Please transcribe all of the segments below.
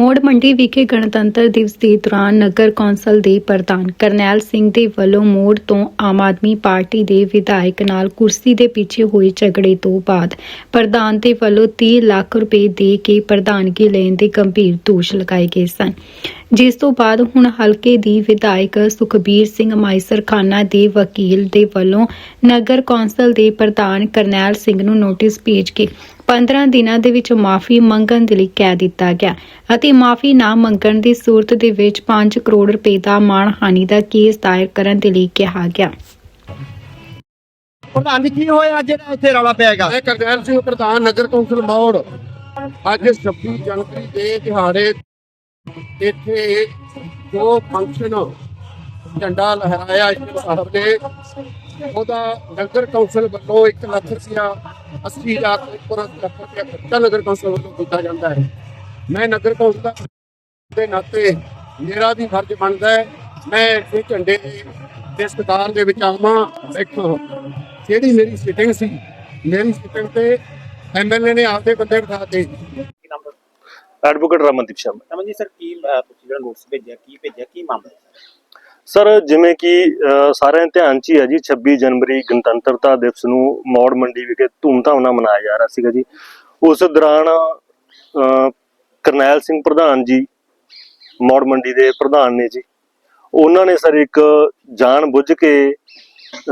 ਮੋੜ ਮੰਡੀ ਵਿਖੇ ਗਣਤੰਤਰ ਦਿਵਸ ਦੇ ਦੌਰਾਨ ਨਗਰ ਕੌਂਸਲ ਦੇ ਪ੍ਰਧਾਨ ਕਰਨੈਲ ਸਿੰਘ ਦੇ ਵੱਲੋਂ ਮੋੜ ਤੋਂ ਆਮ ਆਦਮੀ ਪਾਰਟੀ ਦੇ ਵਿਧਾਇਕ ਨਾਲ ਕੁਰਸੀ ਦੇ ਪਿੱਛੇ ਹੋਏ ਝਗੜੇ ਤੋਂ ਬਾਅਦ ਪ੍ਰਧਾਨ ਦੇ ਵੱਲੋਂ 30 ਲੱਖ ਰੁਪਏ ਦੇ ਕੇ ਪ੍ਰਧਾਨਗੀ ਲੈਣ ਦੇ ਗੰਭੀਰ ਦੋਸ਼ ਲਗਾਏ ਗਏ ਸਨ। ਜਿਸ ਤੋਂ ਬਾਅਦ ਹੁਣ ਹਲਕੇ ਦੀ ਵਿਧਾਇਕ ਸੁਖਬੀਰ ਸਿੰਘ ਮਾਈਸਰ ਖਾਨਾ ਦੇ ਵਕੀਲ ਦੇ ਵੱਲੋਂ ਨਗਰ ਕੌਂਸਲ ਦੇ ਪ੍ਰਧਾਨ ਕਰਨੈਲ ਸਿੰਘ ਨੂੰ ਨੋਟਿਸ ਭੇਜ ਕੇ 15 ਦਿਨਾਂ ਦੇ ਵਿੱਚ ਮਾਫੀ ਮੰਗਣ ਦੇ ਲਈ ਕਹਿ ਦਿੱਤਾ ਗਿਆ ਅਤੇ ਮਾਫੀ ਨਾ ਮੰਗਣ ਦੀ ਸੂਰਤ ਦੇ ਵਿੱਚ 5 ਕਰੋੜ ਰੁਪਏ ਦਾ ਮਾਣਹਾਨੀ ਦਾ ਕੇਸ ਦਾਇਰ ਕਰਨ ਦੇ ਲਈ ਕਿਹਾ ਗਿਆ। ਪ੍ਰਧਾਨ ਜੀ ਕੀ ਹੋਇਆ? ਜਿਹੜਾ ਇੱਥੇ ਰੌਲਾ ਪਿਆ ਹੈਗਾ। ਮੈਂ ਕਰਨੈਲ ਸਿੰਘ ਪ੍ਰਧਾਨ ਨਗਰ ਕੌਂਸਲ ਮੌੜ। ਅੱਜ 26 ਜਨਵਰੀ ਦੇ ਦਿਹਾੜੇ ਇੱਥੇ ਜੋ ਫੰਕਸ਼ਨ ਝੰਡਾ ਲਹਿਰਾਇਆ ਇਸ ਸਾਹਿਬ ਨੇ, ਉਹਦਾ ਨਗਰ ਕੌਂਸਲ ਵੱਲੋਂ 1 ਲੱਖ ਰੁਪਇਆ 80 ਹਜ਼ਾਰ ਤੋਂ ਉੱਪਰ ਲੱਖ ਰੁਪਇਆ ਖਰਚਾ ਨਗਰ ਕੌਂਸਲ ਵੱਲੋਂ ਕੀਤਾ ਜਾਂਦਾ ਹੈ। ਮੈਂ ਨਗਰ ਕੌਂਸਲ ਦਾ ਦੇ ਨਾਤੇ ਮੇਰਾ ਵੀ ਫਰਜ਼ ਬਣਦਾ ਹੈ, ਮੈਂ ਇਹ ਝੰਡੇ ਦੇ ਸਤਿਕਾਰ ਦੇ ਵਿੱਚ ਆਵਾਂ ਬੈਠਾਂ ਜਿਹੜੀ ਮੇਰੀ ਸਿਟਿੰਗ ਸੀ, ਮੇਰੀ ਸਿਟਿੰਗ ਤੇ ਐਮਐਲਏ ਨੇ ਆਪਦੇ ਬੰਦੇ ਬਿਠਾ ਤੇ ਐਡਵੋਕੇਟ ਰਮਨਦੀਪ ਸ਼ਰਮਾ। ਰਮਨ ਜੀ ਸਰ ਕੀ ਤੁਸੀਂ ਜਿਹੜਾ ਨੋਟਿਸ ਭੇਜਿਆ ਕੀ ਭੇਜਿਆ ਕੀ ਮਾਮਲਾ ਸਰ ਜਿਵੇਂ ਕਿ ਸਾਰਿਆਂ ਦੇ ਧਿਆਨ 'ਚ ਹੀ ਹੈ ਜੀ 26 ਜਨਵਰੀ ਗਣਤੰਤਰਤਾ ਦਿਵਸ ਨੂੰ ਮੌੜ ਮੰਡੀ ਵਿਖੇ ਧੂਮਧਾਮ ਨਾਲ ਮਨਾਇਆ ਜਾ ਰਿਹਾ ਸੀਗਾ ਜੀ। ਉਸ ਦੌਰਾਨ ਕਰਨੈਲ ਸਿੰਘ ਪ੍ਰਧਾਨ ਜੀ ਮੌੜ ਮੰਡੀ ਦੇ ਪ੍ਰਧਾਨ ਨੇ ਜੀ। ਉਹਨਾਂ ਨੇ ਸਰ ਇੱਕ ਜਾਣ ਬੁੱਝ ਕੇ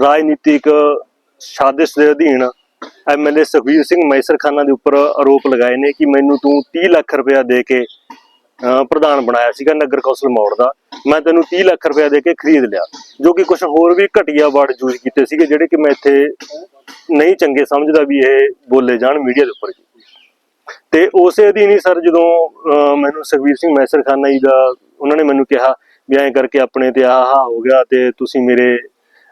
ਰਾਜਨੀਤਿਕ ਸਾਜ਼ਿਸ਼ ਦੇ ਅਧੀਨ ਐਮਐਲਏ ਸੁਖਬੀਰ ਸਿੰਘ ਮੈਸਰਖਾਨਾ ਦੇ ਉੱਪਰ ਆਰੋਪ ਲਗਾਏ ਨੇ ਕਿ ਮੈਨੂੰ ਤੂੰ 30 ਲੱਖ ਰੁਪਇਆ ਦੇ ਕੇ ਪ੍ਰਧਾਨ ਬਣਾਇਆ ਸੀਗਾ ਨਗਰ ਕੌਂਸਲ ਮੌੜ ਦਾ। ਮੈਂ ਤੈਨੂੰ 30 ਲੱਖ ਰੁਪਇਆ ਦੇ ਕੇ ਖਰੀਦ ਲਿਆ, ਜੋ ਕਿ ਕੁਝ ਹੋਰ ਵੀ ਘਟੀਆ ਵਰਡ ਯੂਜ਼ ਕੀਤੇ ਸੀਗੇ, ਜਿਹੜੇ ਕਿ ਮੈਂ ਇੱਥੇ ਨਹੀਂ ਚੰਗੇ ਸਮਝਦਾ ਵੀ ਇਹ ਬੋਲੇ ਜਾਣ ਮੀਡੀਆ ਦੇ ਉੱਪਰ ਤੇ ਉਸੇ ਦਿਨ ਹੀ ਸਰ ਜਦੋਂ, ਅਹ, ਮੈਨੂੰ ਸੁਖਬੀਰ ਸਿੰਘ ਮੈਸਰਖਾਨਾ ਜੀ ਦਾ, ਉਹਨਾਂ ਨੇ ਮੈਨੂੰ ਕਿਹਾ ਵੀ ਐਂ ਕਰਕੇ ਆਪਣੇ ਤੇ ਆਹ ਆਹ ਹੋ ਗਿਆ ਤੇ ਤੁਸੀਂ ਮੇਰੇ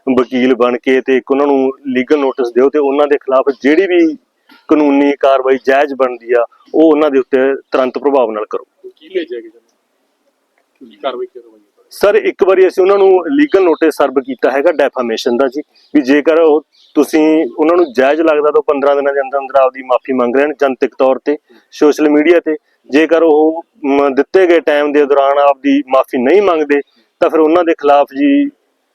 ਵਕੀਲ ਬਣ ਕੇ ਤੇ ਇੱਕ ਉਹਨਾਂ ਨੂੰ ਲੀਗਲ ਨੋਟਿਸ ਦਿਓ ਤੇ ਉਹਨਾਂ ਦੇ ਖਿਲਾਫ ਜਿਹੜੀ ਵੀ ਕਾਨੂੰਨੀ ਕਾਰਵਾਈ ਜਾਇਜ਼ ਬਣਦੀ ਆ ਉਹ ਉਹਨਾਂ ਦੇ ਉੱਤੇ ਤੁਰੰਤ ਪ੍ਰਭਾਵ ਨਾਲ ਕਰੋ। ਕੀ ਭੇਜਿਆ ਗਿਆ ਕੀ ਕਾਰਵਾਈ ਕਰਵਾਈ ਸਰ ਇੱਕ ਵਾਰੀ ਅਸੀਂ ਉਹਨਾਂ ਨੂੰ ਲੀਗਲ ਨੋਟਿਸ ਸਰਵ ਕੀਤਾ ਹੈਗਾ ਡੈਫਾਮੇਸ਼ਨ ਦਾ ਜੀ ਵੀ ਜੇਕਰ ਉਹ ਤੁਸੀਂ ਉਹਨਾਂ ਨੂੰ ਜਾਇਜ਼ ਲੱਗਦਾ ਤਾਂ ਉਹ 15 ਦਿਨਾਂ ਦੇ ਅੰਦਰ ਅੰਦਰ ਆਪਦੀ ਮਾਫੀ ਮੰਗ ਲੈਣ ਜਨਤਕ ਤੌਰ ਤੇ ਸੋਸ਼ਲ ਮੀਡੀਆ ਤੇ। ਜੇਕਰ ਉਹ ਦਿੱਤੇ ਗਏ ਟਾਈਮ ਦੇ ਦੌਰਾਨ ਆਪਦੀ ਮਾਫੀ ਨਹੀਂ ਮੰਗਦੇ ਤਾਂ ਫਿਰ ਉਹਨਾਂ ਦੇ ਖਿਲਾਫ ਜੀ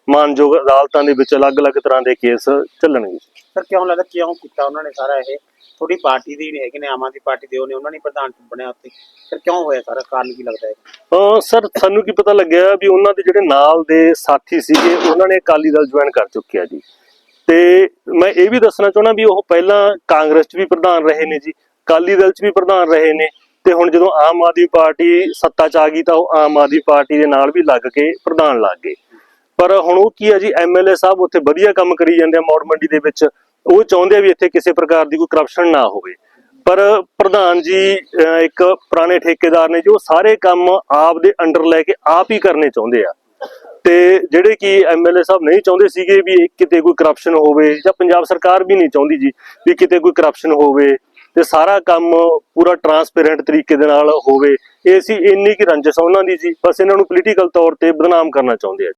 ਮਾਨਯੋਗ ਅਦਾਲਤਾਂ ਦੇ ਵਿੱਚ ਅਲੱਗ-ਅਲੱਗ ਤਰ੍ਹਾਂ ਦੇ ਕੇਸ ਚੱਲਣਗੇ। ਸਰ ਕਿਉਂ ਲੱਗਦਾ ਕਿਉਂ ਕੀਤਾ ਉਹਨਾਂ ਨੇ ਸਾਰਾ ਇਹ? ਥੋੜੀ ਪਾਰਟੀ ਦੇ ਹੈਗੇ ਨੇ ਆਮ ਆਦਮੀ ਪਾਰਟੀ ਦੇ ਉਹਨੇ ਉਹਨਾਂ ਨੇ ਪ੍ਰਧਾਨ ਬਣਿਆ ਉੱਤੇ ਫਿਰ ਕਿਉਂ ਹੋਇਆ ਸਾਰਾ? ਕਾਰਨ ਕੀ ਲੱਗਦਾ ਹੈ? ਅਹ ਸਰ ਸਾਨੂੰ ਕੀ ਪਤਾ ਲੱਗਿਆ ਵੀ ਉਹਨਾਂ ਦੇ ਜਿਹੜੇ ਨਾਲ ਦੇ ਸਾਥੀ ਸੀਗੇ ਉਹਨਾਂ ਨੇ ਅਕਾਲੀ ਦਲ ਜੁਆਇਨ ਕਰ ਚੁੱਕਿਆ ਜੀ। ਤੇ ਮੈਂ ਇਹ ਵੀ ਦੱਸਣਾ ਚਾਹੁੰਦਾ ਵੀ ਉਹ ਪਹਿਲਾਂ ਕਾਂਗਰਸ 'ਚ ਵੀ ਪ੍ਰਧਾਨ ਰਹੇ ਨੇ ਜੀ ਅਕਾਲੀ ਦਲ 'ਚ ਵੀ ਪ੍ਰਧਾਨ ਰਹੇ ਨੇ। ਤੇ ਹੁਣ ਜਦੋਂ ਆਮ ਆਦਮੀ ਪਾਰਟੀ ਸੱਤਾ 'ਚ ਆ ਗਈ ਤਾਂ ਉਹ ਆਮ ਆਦਮੀ ਪਾਰਟੀ ਦੇ ਨਾਲ ਵੀ ਲੱਗ ਕੇ ਪ੍ਰਧਾਨ ਲੱਗ ਗਏ। ਪਰ ਹੁਣ ਉਹ ਕੀ ਹੈ ਜੀ ਐਮਐਲਏ ਸਾਹਿਬ ਉੱਥੇ ਵਧੀਆ ਕੰਮ ਕਰੀ ਜਾਂਦੇ ਆ ਮੌੜ ਮੰਡੀ ਦੇ ਵਿੱਚ। ਉਹ ਚਾਹੁੰਦੇ ਆ ਵੀ ਇੱਥੇ ਕਿਸੇ ਪ੍ਰਕਾਰ ਦੀ ਕੋਈ ਕਰਪਸ਼ਨ ਨਾ ਹੋਵੇ। ਪਰ ਪ੍ਰਧਾਨ ਜੀ ਇੱਕ ਪੁਰਾਣੇ ਠੇਕੇਦਾਰ ਨੇ ਜੋ ਸਾਰੇ ਕੰਮ ਆਪ ਦੇ ਅੰਡਰ ਲੈ ਕੇ ਆਪ ਹੀ ਕਰਨੇ ਚਾਹੁੰਦੇ ਆ। ਤੇ ਜਿਹੜੇ ਕਿ ਐਮਐਲਏ ਸਾਹਿਬ ਨਹੀਂ ਚਾਹੁੰਦੇ ਸੀਗੇ ਵੀ ਕਿਤੇ ਕੋਈ ਕਰਪਸ਼ਨ ਹੋਵੇ ਜਾਂ ਪੰਜਾਬ ਸਰਕਾਰ ਵੀ ਨਹੀਂ ਚਾਹੁੰਦੀ ਜੀ ਵੀ ਕਿਤੇ ਕੋਈ ਕਰਪਸ਼ਨ ਹੋਵੇ ਤੇ ਸਾਰਾ ਕੰਮ ਪੂਰਾ ਟਰਾਂਸਪੇਰੈਂਟ ਤਰੀਕੇ ਦੇ ਨਾਲ ਹੋਵੇ। ਇਹ ਸੀ ਇੰਨੀ ਕੀ ਰੰਜਸ ਉਹਨਾਂ ਦੀ ਜੀ। ਬਸ ਇਹਨਾਂ ਨੂੰ ਪੋਲੀਟੀਕਲ ਤੌਰ ਤੇ ਬਦਨਾਮ ਕਰਨਾ ਚਾਹੁੰਦੇ ਆ